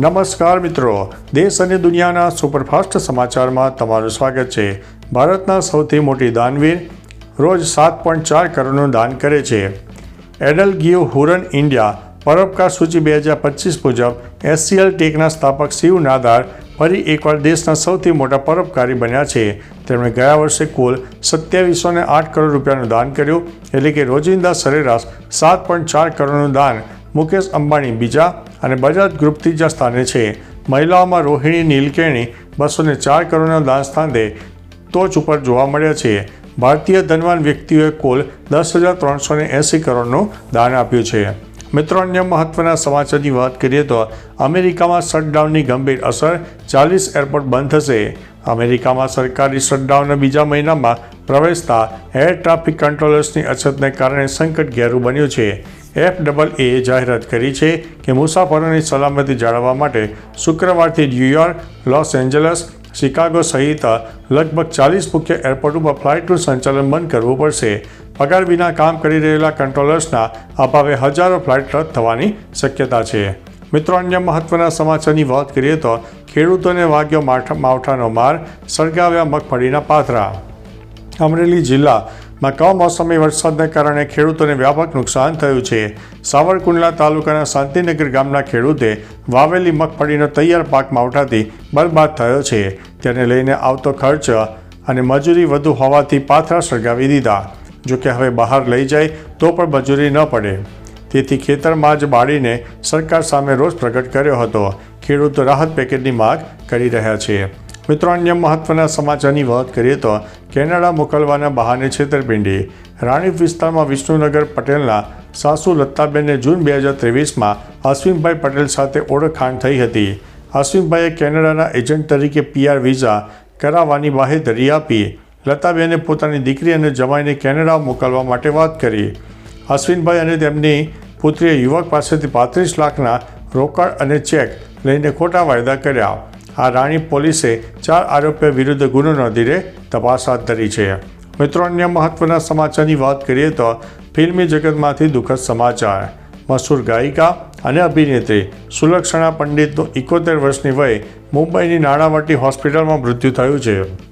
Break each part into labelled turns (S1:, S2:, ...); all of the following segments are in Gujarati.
S1: નમસ્કાર મિત્રો. દેશ અને દુનિયાના સુપરફાસ્ટ સમાચારમાં તમારું સ્વાગત છે. ભારતના સૌથી મોટી દાનવીર રોજ સાત પોઈન્ટ ચાર કરોડનું દાન કરે છે. એડલ ગીવ હુરન ઇન્ડિયા પરોપકાર સૂચિ બે હજાર પચીસ મુજબ એસસીએલ ટેકના સ્થાપક શિવ નાદાર ફરી એકવાર દેશના સૌથી મોટા પરોપકારી બન્યા છે. તેમણે ગયા વર્ષે કુલ સત્યાવીસો ને આઠ કરોડ રૂપિયાનું દાન કર્યું. એટલે કે રોજિંદા સરેરાશ સાત પોઈન્ટ ચાર કરોડનું દાન મુકેશ અંબાણી બીજા અને બજાજ ગ્રુપ ત્રીજા સ્થાને છે. મહિલાઓમાં રોહિણી, નીલકેણી બસો ને ચાર કરોડના દાન સ્થાને ટોચ ઉપર જોવા મળ્યા છે. ભારતીય ધનવાન વ્યક્તિઓએ કુલ દસ હજાર ત્રણસો ને એંસી કરોડનું દાન આપ્યું છે. મિત્રો, અન્ય મહત્વના સમાચારની વાત કરીએ તો અમેરિકામાં શટડાઉનની ગંભીર અસર ચાલીસ એરપોર્ટ બંધ થશે. અમેરિકામાં સરકારી શટડાઉનના બીજા મહિનામાં પ્રવેશતા એર ટ્રાફિક કંટ્રોલર્સની અછતને કારણે સંકટ ઘેરું બન્યું છે. એફ ડબલ એ જાહેરાત કરી છે કે મુસાફરોની સલામતી જાળવવા માટે શુક્રવારથી New York Los Angeles Chicago સહિત લગભગ ચાલીસ મુખ્ય એરપોર્ટ ઉપર ફ્લાઇટનું સંચાલન બંધ કરવું પડશે. પગાર વિના કામ કરી રહેલા કંટ્રોલર્સના અભાવે હજારો ફ્લાઇટ રદ થવાની શક્યતા છે. મિત્રો, અન્ય મહત્વના સમાચારની વાત કરીએ તો ખેડૂતોને વાગ્યો માવઠાનો માર, સળગાવ્યા મગફળીના પાથરા. અમરેલી જિલ્લામાં કમોસમી વરસાદને કારણે ખેડૂતોને વ્યાપક નુકસાન થયું છે. સાવરકુંડલા તાલુકાના શાંતિનગર ગામના ખેડૂતે વાવેલી મગફળીનો તૈયાર પાક માવઠાથી બરબાદ થયો છે. તેને લઈને આવતો ખર્ચ અને મજૂરી વધુ હોવાથી પાથરા સળગાવી દીધા. જોકે હવે બહાર લઈ જાય તો પણ મજૂરી ન પડે. તેથી ખેતરમાં જ બાળીને સરકાર સામે રોષ પ્રગટ કર્યો હતો. ખેડૂતો રાહત પેકેજની માંગ કરી રહ્યા છે. મિત્રો, અન્ય મહત્વના સમાચારની વાત કરીએ તો કેનેડા મોકલવાના બહાને છેતરપિંડી. રાણીપ વિસ્તારમાં વિષ્ણુનગર પટેલના સાસુ લતાબેનને જૂન બે હજાર ત્રેવીસમાં અશ્વિનભાઈ પટેલ સાથે ઓળખાણ થઈ હતી. અશ્વિનભાઈએ કેનેડાના એજન્ટ તરીકે પીઆર વિઝા કરાવવાની બાહેધરી આપી. લતાબેને પોતાની દીકરી અને જમાઈને કેનેડા મોકલવા માટે વાત કરી. અશ્વિનભાઈ અને તેમની પુત્રીએ યુવક પાસેથી પાંત્રીસ લાખના રોકડ અને ચેક લઈને ખોટા વાયદા કર્યા. આ રાણી પોલીસે ચાર આરોપીઓ વિરુદ્ધ ગુનો નોંધીને તપાસ હાથ ધરી છે. મિત્રો, અન્ય મહત્વના સમાચારની વાત કરીએ તો ફિલ્મી જગતમાંથી દુઃખદ સમાચાર. મશહૂર ગાયિકા અને અભિનેત્રી સુલક્ષણા પંડિતનું એકોતેર વર્ષની વયે મુંબઈની નાણાવટી હોસ્પિટલમાં મૃત્યુ થયું છે.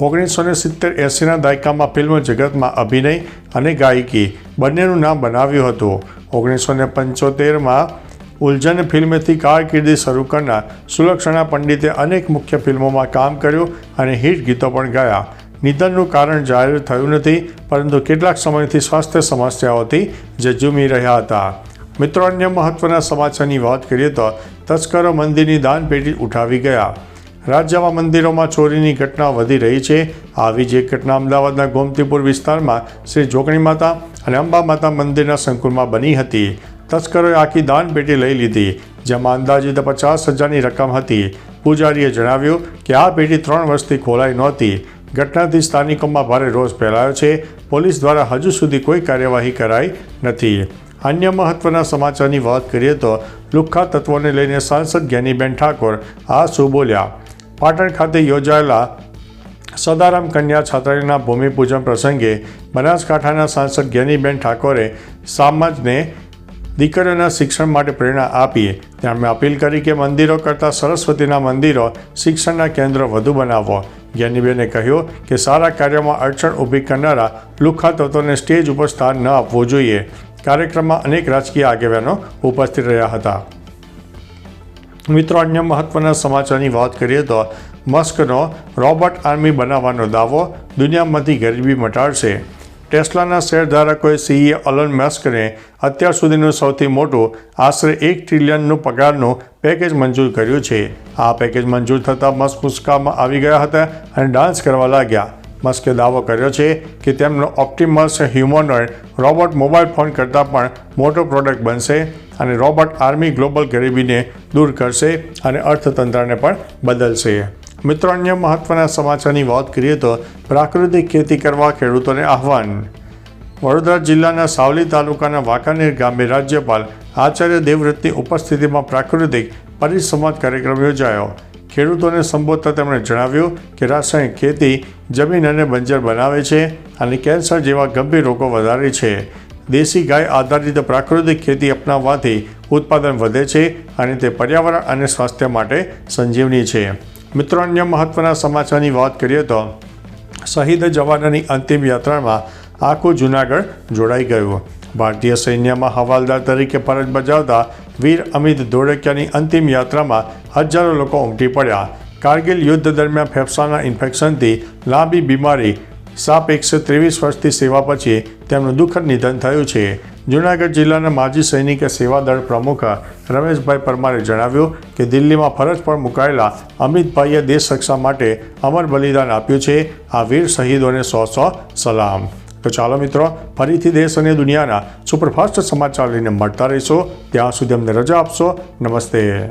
S1: ઓગણીસો ને સિત્તેર એંસીના દાયકામાં ફિલ્મ જગતમાં અભિનય અને ગાયકી બંનેનું નામ બનાવ્યું હતું. ઓગણીસો ને પંચોતેરમાં ઉલઝન ફિલ્મથી કારકિર્દી શરૂ કરનાર સુલક્ષણા પંડિતે અનેક મુખ્ય ફિલ્મોમાં કામ કર્યું અને હિટ ગીતો પણ ગાયા. નિધનનું કારણ જાહેર થયું નથી, પરંતુ કેટલાક સમયથી સ્વાસ્થ્ય સમસ્યાઓથી જજુમી રહ્યા હતા. મિત્રો, અન્ય મહત્વના સમાચારની વાત કરીએ તો તસ્કરો મંદિરની દાનપેટી ઉઠાવી ગયા. રાજ્યમાં મંદિરોમાં ચોરીની ઘટના વધી રહી છે. આવી જ એક ઘટના અમદાવાદના ગોમતીપુર વિસ્તારમાં શ્રી જોગણી માતા અને અંબા માતા મંદિરના સંકુલમાં બની હતી. તસ્કરોએ આખી દાન પેટી લઈ લીધી, જેમાં અંદાજિત પચાસ હજારની રકમ હતી. પૂજારીએ જણાવ્યું કે આ પેટી ત્રણ વર્ષથી ખોલાઈ નહોતી. ઘટનાથી સ્થાનિકોમાં ભારે રોષ ફેલાયો છે. પોલીસ દ્વારા હજુ સુધી કોઈ કાર્યવાહી કરાઈ નથી. અન્ય મહત્વના સમાચારની વાત કરીએ તો લુખ્ખા તત્વોને લઈને સાંસદ જ્ઞાનીબેન ઠાકોર આ શું બોલ્યા? પાટણ ખાતે યોજાયેલા સદારામ કન્યા છાત્રાલયના ભૂમિપૂજન પ્રસંગે બનાસકાંઠાના સાંસદ જ્ઞાનીબેન ઠાકોરે સમાજને દીકરીઓના શિક્ષણ માટે પ્રેરણા આપી. તેમણે અપીલ કરી કે મંદિરો કરતાં સરસ્વતીના મંદિરો શિક્ષણના કેન્દ્ર વધુ બનાવો. જ્ઞાનીબેને કહ્યું કે સારા કાર્યોમાં અડચણ ઊભી કરનારા લુખ્ખા તત્વોને સ્ટેજ ઉપર સ્થાન ન આપવું જોઈએ. કાર્યક્રમમાં અનેક રાજકીય આગેવાનો ઉપસ્થિત રહ્યા હતા. મિત્રો, અન્ય મહત્વના સમાચારની વાત કરીએ તો મસ્કનો રોબોટ આર્મી બનાવવાનો દાવો દુનિયામાંથી ગરીબી મટાડશે. ટેસ્લાના શેરધારકોએ સીઈએ અલન મસ્કને અત્યાર સુધીનું સૌથી મોટું, આશરે એક ટ્રિલિયનનું પગારનું પેકેજ મંજૂર કર્યું છે. આ પેકેજ મંજૂર થતાં મસ્ક મુસ્કામાં આવી ગયા હતા અને ડાન્સ કરવા લાગ્યા. મસ્કે દાવો કર્યો છે કે તેમનો Optimus humanoid robot mobile phone કરતાં પણ મોટો પ્રોડક્ટ બનશે. અને રોબોટ આર્મી ગ્લોબલ ગરીબીને દૂર કરશે અને અર્થતંત્રને પણ બદલશે. મિત્રો, અન્ય મહત્વના સમાચારની વાત કરીએ તો પ્રાકૃતિક ખેતી કરવા ખેડૂતોને આહવાન. વડોદરા જિલ્લાના સાવલી તાલુકાના વાંકાનેર ગામે રાજ્યપાલ આચાર્ય દેવવ્રતની ઉપસ્થિતિમાં પ્રાકૃતિક પરિસંવાદ કાર્યક્રમ યોજાયો. ખેડૂતોને સંબોધતા તેમણે જણાવ્યું કે રાસાયણિક ખેતી જમીન અને બંજર બનાવે છે અને કેન્સર જેવા ગંભીર રોગો વધારે છે. દેશી ગાય આધારિત પ્રાકૃતિક ખેતી અપનાવવાથી ઉત્પાદન વધે છે અને તે પર્યાવરણ અને સ્વાસ્થ્ય માટે સંજીવની છે. મિત્રો, અન્ય મહત્વના સમાચારની વાત કરીએ તો શહીદ જવાનોની અંતિમ યાત્રામાં આખું જૂનાગઢ જોડાઈ ગયું. ભારતીય સૈન્યમાં હવાલદાર તરીકે ફરજ બજાવતા વીર અમિત ધોળકિયાની અંતિમ યાત્રામાં હજારો લોકો ઉમટી પડ્યા. કારગિલ યુદ્ધ દરમિયાન ફેફસાના ઇન્ફેક્શનથી લાંબી બીમારી સાપ એકસો ત્રેવીસ વર્ષથી સેવા પછી તેમનું દુઃખદ નિધન થયું છે. જૂનાગઢ જિલ્લાના માજી સૈનિક સેવાદળ પ્રમુખ રમેશભાઈ પરમારે જણાવ્યું કે દિલ્હીમાં ફરજ પર મુકાયેલા અમિતભાઈએ દેશ રક્ષા માટે અમર બલિદાન આપ્યું છે. આ વીર શહીદોને સો સો સલામ. તો ચાલો મિત્રો, ફરીથી દેશ અને દુનિયાના સુપરફાસ્ટ સમાચાર લઈને મળતા રહીશો. ત્યાં સુધી અમને રજા આપશો. નમસ્તે.